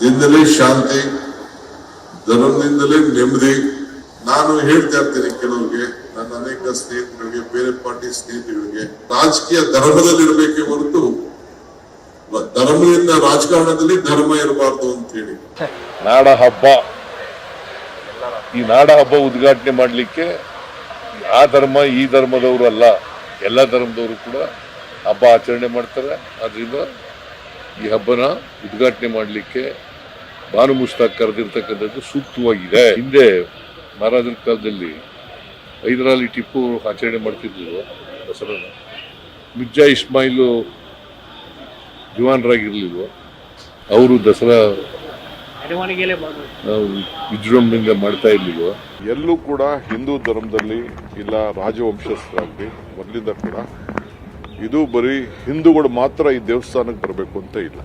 ದಿಂದಲೇ ಶಾಂತಿ, ಧರ್ಮದಿಂದಲೇ ನೆಮ್ಮದಿ. ನಾನು ಹೇಳ್ತಾ ಇರ್ತೀನಿ ಕೆಲವರಿಗೆ, ನನ್ನ ಅನೇಕ ಸ್ನೇಹಿತರಿಗೆ, ಬೇರೆ ಪಾರ್ಟಿ ಸ್ನೇಹಿತರಿಗೆ, ರಾಜಕೀಯ ಧರ್ಮದಲ್ಲಿ ಇರಬೇಕೇ ಹೊರತು ಧರ್ಮದಿಂದ ರಾಜಕಾರಣದಲ್ಲಿ ಧರ್ಮ ಇರಬಾರ್ದು ಅಂತ ಹೇಳಿ ನಾಡ ಹಬ್ಬ ಈ ನಾಡ ಹಬ್ಬ ಉದ್ಘಾಟನೆ ಮಾಡಲಿಕ್ಕೆ ಆ ಧರ್ಮ, ಈ ಧರ್ಮದವರು ಅಲ್ಲ, ಎಲ್ಲ ಧರ್ಮದವರು ಕೂಡ ಹಬ್ಬ ಆಚರಣೆ ಮಾಡ್ತಾರೆ. ಅದರಿಂದ ಈ ಹಬ್ಬನ ಉದ್ಘಾಟನೆ ಮಾಡಲಿಕ್ಕೆ ಬಾನು ಮುಸ್ತಾಕ್ ಕರೆದಿರ್ತಕ್ಕಂಥದ್ದು ಸೂಕ್ತವಾಗಿದೆ. ಹಿಂದೆ ಮಹಾರಾಜನ ಕಾಲದಲ್ಲಿ ಹೈದರಾಲಿ ಟಿಪ್ಪು ಆಚರಣೆ ಮಾಡ್ತಿದ್ರು ದಸರಾನ. ಮಿರ್ಜಾ ಇಸ್ಮಾಯಿಲು ದಿವಾನರಾಗಿರ್ಲಿಲ್ವ ಅವರು ದಸರಾ ವಿಜೃಂಭಣೆಯಿಂದ ಮಾಡ್ತಾ ಇರ್ಲಿಲ್ವ? ಎಲ್ಲೂ ಕೂಡ ಹಿಂದೂ ಧರ್ಮದಲ್ಲಿ ಇಲ್ಲ ರಾಜವಂಶಸ್ಥರಾಗಲಿ ಮೊದಲಿಂದ ಕೂಡ ಇದು ಬರೀ ಹಿಂದೂಗಳು ಮಾತ್ರ ಈ ದೇವಸ್ಥಾನಕ್ಕೆ ಬರಬೇಕು ಅಂತ ಇಲ್ಲ.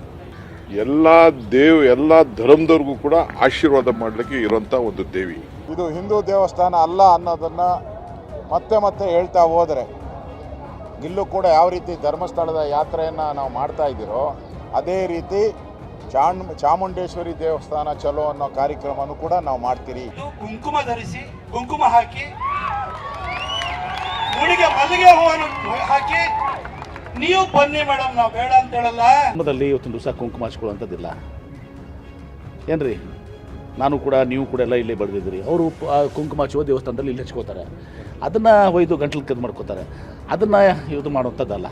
ಎಲ್ಲ ದೇವ್ ಎಲ್ಲ ಧರ್ಮದವ್ರಿಗೂ ಕೂಡ ಆಶೀರ್ವಾದ ಮಾಡಲಿಕ್ಕೆ ಇರುವಂತ ಒಂದು ದೇವಿ. ಇದು ಹಿಂದೂ ದೇವಸ್ಥಾನ ಅಲ್ಲ ಅನ್ನೋದನ್ನ ಮತ್ತೆ ಮತ್ತೆ ಹೇಳ್ತಾ ಹೋದರೆ ಇಲ್ಲೂ ಕೂಡ ಯಾವ ರೀತಿ ಧರ್ಮಸ್ಥಳದ ಯಾತ್ರೆಯನ್ನು ನಾವು ಮಾಡ್ತಾ ಇದ್ದೀರೋ ಅದೇ ರೀತಿ ಚಾಣ್ ಚಾಮುಂಡೇಶ್ವರಿ ದೇವಸ್ಥಾನ ಚಲೋ ಅನ್ನೋ ಕಾರ್ಯಕ್ರಮನೂ ಕೂಡ ನಾವು ಮಾಡ್ತೀರಿ. ಕುಂಕುಮ ಧರಿಸಿ ಕುಂಕುಮ ಹಾಕಿ ಮುಡಿಗೆ ಮಲ್ಲಿಗೆ ಹೂವನ್ನು ಹಾಕಿ ನೀವು ಬನ್ನಿ ಮೇಡಮ್, ನಾವು ಬೇಡ ಅಂತ ಹೇಳಲ್ಲ. ಧರ್ಮದಲ್ಲಿ ಇವತ್ತಿನ ದಿವಸ ಕುಂಕುಮ ಹಚ್ಕೊಳ್ಳುವಂಥದ್ದಿಲ್ಲ. ಏನ್ರಿ? ನಾನು ಕೂಡ, ನೀವು ಕೂಡ ಎಲ್ಲ ಇಲ್ಲೇ ಬಡ್ದಿದ್ದೀರಿ. ಅವರು ಕುಂಕುಮ ಹಚ್ಚುವ ದೇವಸ್ಥಾನದಲ್ಲಿ ಇಲ್ಲಿ ಹಚ್ಕೋತಾರೆ. ಅದನ್ನು ಒಯ್ದು ಗಂಟ್ಲು ಕದ್ದು ಮಾಡ್ಕೋತಾರೆ. ಅದನ್ನು ಇದು ಮಾಡುವಂಥದ್ದಲ್ಲ.